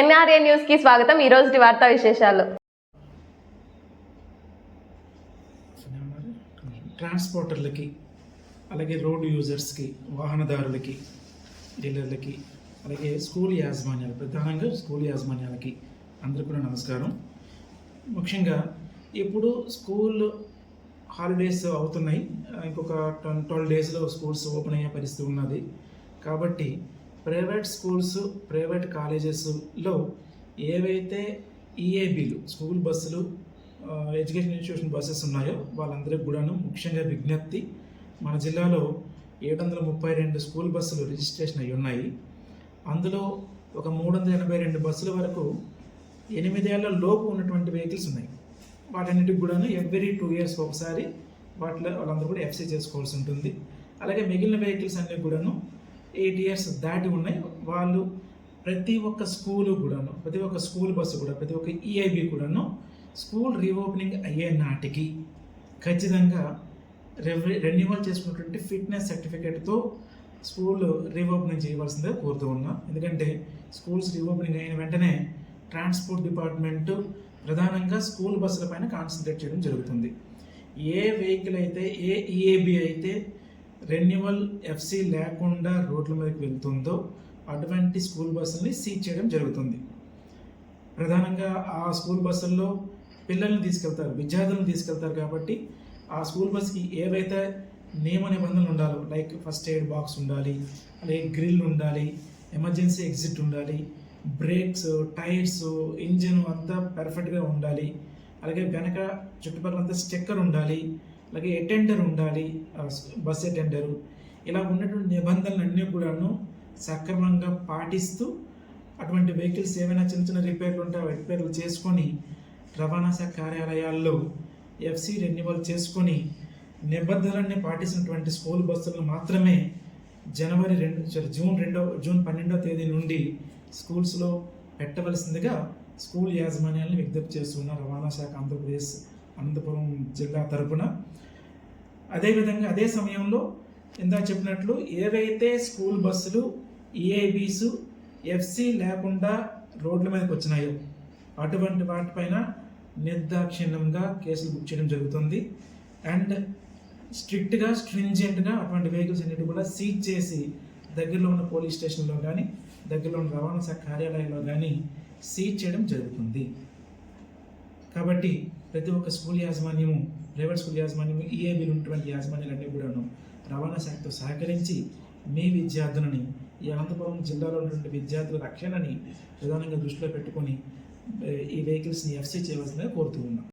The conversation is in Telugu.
ఎన్ఆర్ఏ న్యూస్కి స్వాగతం. ఈ రోజు వార్తా విశేషాలు. ట్రాన్స్పోర్టర్లకి అలాగే రోడ్ యూజర్స్కి వాహనదారులకి డీలర్లకి అలాగే స్కూల్ యాజమాన్యాలు ప్రధానంగా స్కూల్ యాజమాన్యాలకి అందరికీ కూడా నమస్కారం. ముఖ్యంగా ఇప్పుడు స్కూల్ హాలిడేస్ అవుతున్నాయి. ఇంకొక ట్వెల్వ్ డేస్లో స్కూల్స్ ఓపెన్ అయ్యే పరిస్థితి ఉన్నది. కాబట్టి ప్రైవేట్ స్కూల్స్ ప్రైవేట్ కాలేజెస్లో ఏవైతే ఈఏబీలు స్కూల్ బస్సులు ఎడ్యుకేషన్ ఇన్స్టిట్యూషన్ బస్సెస్ ఉన్నాయో వాళ్ళందరికీ కూడాను ముఖ్యంగా విజ్ఞప్తి మన జిల్లాలో ఏడు వందల ముప్పై రెండు స్కూల్ బస్సులు రిజిస్ట్రేషన్ అయి ఉన్నాయి. అందులో ఒక మూడు వందల ఎనభై రెండు బస్సుల వరకు ఎనిమిదేళ్ళ లోపు ఉన్నటువంటి వెహికల్స్ ఉన్నాయి. వాటన్నిటికి కూడాను ఎవ్రీ టూ ఇయర్స్ ఒకసారి వాటిలో వాళ్ళందరూ కూడా ఎఫ్సీ చేసుకోవాల్సి ఉంటుంది. అలాగే మిగిలిన వెహికల్స్ అన్నీ కూడాను ఎయిట్ ఇయర్స్ దాటి ఉన్నాయి. వాళ్ళు ప్రతి ఒక్క స్కూలు కూడాను ప్రతి ఒక్క స్కూల్ బస్సు కూడా ప్రతి ఒక్క ఈఐబి కూడాను స్కూల్ రీఓపెనింగ్ అయ్యే నాటికి ఖచ్చితంగా రెవ్యూ రెన్యువల్ చేసుకున్నటువంటి ఫిట్నెస్ సర్టిఫికేట్తో స్కూల్ రీఓపెనింగ్ చేయవలసిందే కోరుతూ ఉన్నా. ఎందుకంటే స్కూల్స్ రీఓపెనింగ్ అయిన వెంటనే ట్రాన్స్పోర్ట్ డిపార్ట్మెంట్ ప్రధానంగా స్కూల్ బస్సుల పైన కాన్సన్ట్రేట్ చేయడం జరుగుతుంది. ఏ వెహికల్ అయితే ఏ ఈఏబి అయితే రెన్యువల్ ఎఫ్సి లేకుండా రోడ్ల మీదకి వెళ్తుందో అటువంటి స్కూల్ బస్సుల్ని సీజ్ చేయడం జరుగుతుంది. ప్రధానంగా ఆ స్కూల్ బస్సుల్లో పిల్లల్ని తీసుకెళ్తారు విద్యార్థులను తీసుకెళ్తారు కాబట్టి ఆ స్కూల్ బస్కి ఏవైతే నియమ నిబంధనలు ఉండాలో లైక్ ఫస్ట్ ఎయిడ్ బాక్స్ ఉండాలి అలాగే గ్రిల్ ఉండాలి ఎమర్జెన్సీ ఎగ్జిట్ ఉండాలి బ్రేక్స్ టైర్స్ ఇంజిన్ అంతా పర్ఫెక్ట్గా ఉండాలి అలాగే వెనక చుట్టుపక్కల అంతా స్టెక్కర్ ఉండాలి అలాగే అటెండర్ ఉండాలి బస్ అటెండరు ఇలా ఉన్నటువంటి నిబంధనలు అన్నీ కూడాను సక్రమంగా పాటిస్తూ అటువంటి వెహికల్స్ ఏమైనా చిన్న చిన్న రిపేర్లు ఉంటే ఆ రిపేర్లు చేసుకొని రవాణా శాఖ కార్యాలయాల్లో ఎఫ్సి రెన్యువల్ చేసుకొని నిబంధనలన్నీ పాటించినటువంటి స్కూల్ బస్సులను మాత్రమే జనవరి రెండు జూన్ రెండో జూన్ పన్నెండో తేదీ నుండి స్కూల్స్లో పెట్టవలసిందిగా స్కూల్ యాజమాన్యాలను విజ్ఞప్తి చేస్తున్న రవాణా శాఖ ఆంధ్రప్రదేశ్ అనంతపురం జిల్లా తరపున. అదేవిధంగా అదే సమయంలో ఇందాక చెప్పినట్లు ఏవైతే స్కూల్ బస్సులు ఈఐబీస్ ఎఫ్సి లేకుండా రోడ్ల మీదకి వచ్చినాయో అటువంటి వాటిపైన నిర్దాక్షిణ్యంగా కేసులు బుక్ చేయడం జరుగుతుంది. అండ్ స్ట్రిక్ట్గా స్ట్రింజెంట్గా అటువంటి వెహికల్స్ అన్నిటి కూడా సీజ్ చేసి దగ్గరలో ఉన్న పోలీస్ స్టేషన్లో కానీ దగ్గరలో ఉన్న రవాణా శాఖ కార్యాలయంలో కానీ సీజ్ చేయడం జరుగుతుంది. కాబట్టి ప్రతి ఒక్క స్కూల్ యాజమాన్యము ప్రైవేట్ స్కూల్ యాజమాన్యము ఈఏబీలు ఉన్నటువంటి యాజమాన్యాలన్నీ కూడాను రవాణా శాఖతో సహకరించి మీ విద్యార్థులని ఈ అనంతపురం జిల్లాలో ఉన్నటువంటి విద్యార్థుల రక్షణని ప్రధానంగా దృష్టిలో పెట్టుకొని ఈ వెహికల్స్ని ఎఫ్సీ చేయవలసిందిగా కోరుతూ ఉన్నాం.